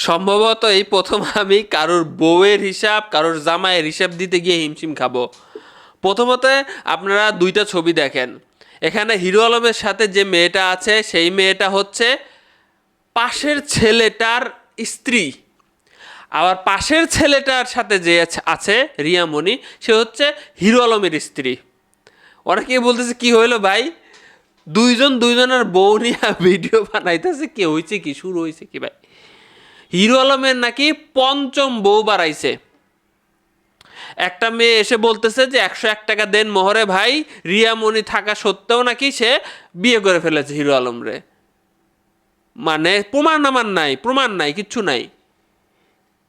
সম্ভবত এই প্রথম আমি কারোর বউয়ের হিসাব, কারোর জামাইয়ের হিসাব দিতে গিয়ে হিমশিম খাব। প্রথমত আপনারা দুইটা ছবি দেখেন। এখানে হিরো আলমের সাথে যে মেয়েটা আছে, সেই মেয়েটা হচ্ছে পাশের ছেলেটার স্ত্রী। আবার পাশের ছেলেটার সাথে যে আছে- রিয়ামণি, সে হচ্ছে হিরো আলমের স্ত্রী। অনেকে বলতেছে, কি হইল ভাই? দুইজন দুইজনের বউ নিয়ে ভিডিও বানাইতেছে, কি হয়েছে কি? শুরু হয়েছে কি ভাই? হিরো আলমের নাকি পঞ্চম বউ বাড়াইছে। একটা মেয়ে এসে বলতেছে যে, একশো এক টাকা দেন মোহরে ভাই, রিয়ামণি থাকা সত্ত্বেও নাকি সে বিয়ে করে ফেলেছে হিরো আলম রে। মানে প্রমাণ আমার নাই, প্রমাণ নাই, কিচ্ছু নাই।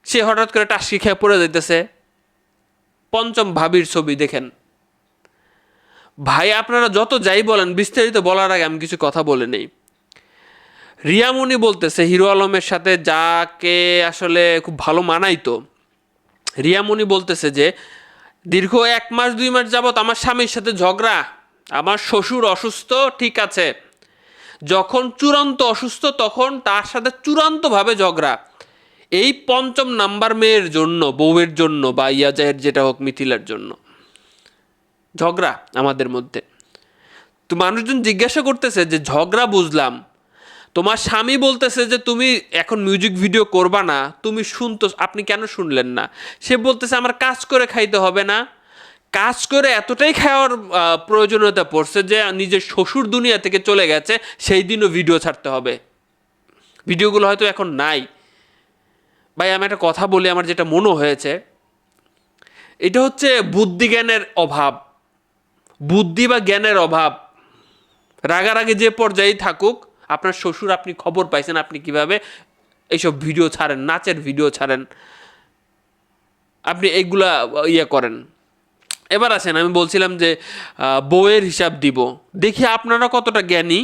সে হঠাৎ করে টাসকি খেয়ে পড়ে যাইতেছে। পঞ্চম ভাবির ছবি দেখেন। ভাই, আপনারা যত যাই বলেন, বিস্তারিত বলার আগে আমি কিছু কথা বলে নেই। রিয়ামণি বলতেছে, হিরো আলমের সাথে যাকে আসলে খুব ভালো মানাইতো রিয়ামণি বলতেছে যে, দীর্ঘ এক মাস, দুই মাস যাবত আমার স্বামীর সাথে ঝগড়া। আমার শ্বশুর অসুস্থ, ঠিক আছে। যখন চূড়ান্ত অসুস্থ, তখন তার সাথে চূড়ান্তভাবে ঝগড়া। এই পঞ্চম নাম্বার মেয়ের জন্য, বউয়ের জন্য বা ইয়াজাহের যেটা হোক মিথিলার জন্য। ঝগড়া আমাদের মধ্যে। তো মানুষজন জিজ্ঞাসা করতেছে যে, ঝগড়া বুঝলাম তোমার স্বামী বলতেছে যে তুমি এখন মিউজিক ভিডিও করবা না, তুমি শুনতো, আপনি কেন শুনলেন না? সে বলতেছে, আমার কাজ করে খাইতে হবে না। কাজ করে এতটাই খাওয়ার প্রয়োজনীয়তা পড়ছে যে নিজের শ্বশুর দুনিয়া থেকে চলে গেছে, সেই দিনও ভিডিও ছাড়তে হবে। ভিডিওগুলো হয়তো এখন নাই। ভাই, আমি একটা কথা বলি, আমার যেটা মনে হয়েছে, এটা হচ্ছে বুদ্ধি জ্ঞানের অভাব। বুদ্ধি বা জ্ঞানের অভাব, রাগারাগি যে পর্যায়েই থাকুক আপনার শ্বশুর আপনি খবর পাইছেন, আপনি কীভাবে এইসব ভিডিও ছাড়েন, নাচের ভিডিও ছাড়েন, আপনি এইগুলা ইয়ে করেন। এবার আসেন, আমি বলছিলাম যে বউয়ের হিসাব দিব। দেখি আপনারা কতটা জ্ঞানী,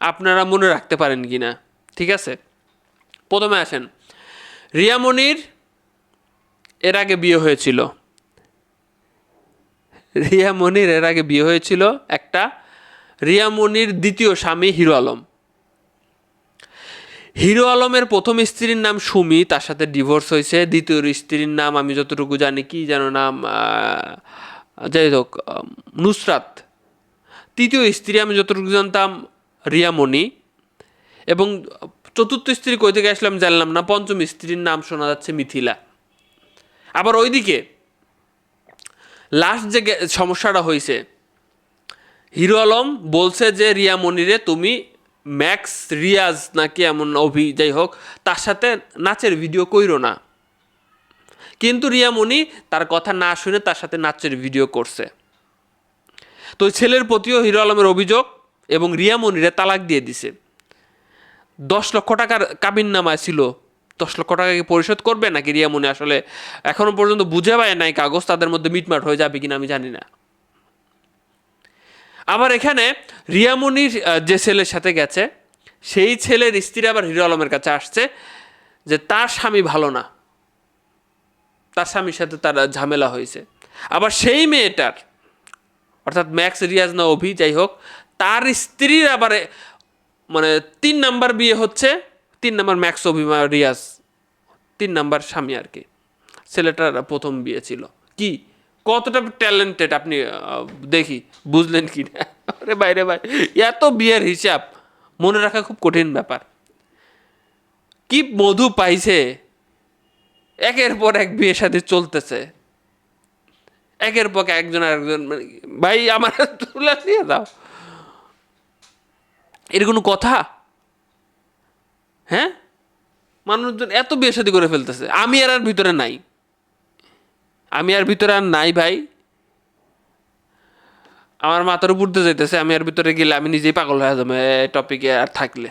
আপনারা মনে রাখতে পারেন কি না ঠিক আছে? প্রথমে আসেন। রিয়ামণির এর আগে বিয়ে হয়েছিল। রিয়া মনির এর আগে বিয়ে হয়েছিল একটা রিয়া মনির দ্বিতীয় স্বামী হিরো আলম। হিরো আলমের প্রথম স্ত্রীর নাম সুমি, তার সাথে ডিভোর্স হয়েছে। দ্বিতীয় স্ত্রীর নাম, আমি যতটুকু জানি, কি যেন নাম যাই হোক নুসরাত। তৃতীয় স্ত্রী, আমি যতটুকু জানতাম, রিয়ামণি। এবং চতুর্থ স্ত্রী কই থেকে আসলাম জানলাম না, পঞ্চম স্ত্রীর নাম শোনা যাচ্ছে মিথিলা। আবার ওইদিকে লাস্ট যে সমস্যাটা হয়েছে হিরো আলম বলছে যে রিয়া মনিরে তুমি ম্যাক্স রিয়াজ নাকি এমন অভি, যাই হোক, তার সাথে নাচের ভিডিও কইরো না। কিন্তু রিয়া মনি তার কথা না শুনে তার সাথে নাচের ভিডিও করছে। তো ছেলের প্রতিও হিরো আলমের অভিযোগ এবং রিয়া মনিরে তালাক দিয়ে দিছে। দশ লক্ষ টাকার কাবিন নামায় ছিল। দশ লক্ষ টাকা কি পরিশোধ করবে নাকি রিয়ামণি আসলে এখনও পর্যন্ত বুঝে পায় নাই কাগজ, তাদের মধ্যে মিটমাট হয়ে যাবে কিনা আমি জানি না। আবার এখানে রিয়ামণির আহ, যে ছেলের সাথে গেছে সেই ছেলের স্ত্রী আবার হিরো আলমের কাছে আসছে যে তার স্বামী ভালো না। তার স্বামীর সাথে তার ঝামেলা হয়েছে। আবার সেই মেয়েটার অর্থাৎ ম্যাক্স রিয়াজ না অভি যাই হোক তার স্ত্রীর আবার মানে তিন নাম্বার বিয়ে হচ্ছে তিন নাম্বার ম্যাক্স অভিমা রিয়াজ তিন নাম্বার স্বামী আর কি। ছেলেটার প্রথম বিয়ে ছিল। কি? কতটা ট্যালেন্টেড আপনি দেখি, বুঝলেন কি না আরে বাইরে ভাই এত বিয়ের হিসাব, মনে রাখা খুব কঠিন ব্যাপার। কি মধু পাইছে, একের পর এক বিয়ের সাথে চলতেছে। একের পর এক একজন আরেকজন মানে ভাই, আমার তুলে দিয়ে দাও। এর কোনো কথা? হ্যাঁ? মানুষজন এত বিয়ে শাদী করে ফেলতেছে। আমি আর আর ভিতরে নাই। আমি আর ভিতরে আর নাই ভাই। আমার মাথার উপর দিয়ে যাইতেছে, আমি আর ভিতরে গেলে আমি নিজেই পাগল হয়ে যাব এই টপিকে আর থাকলে।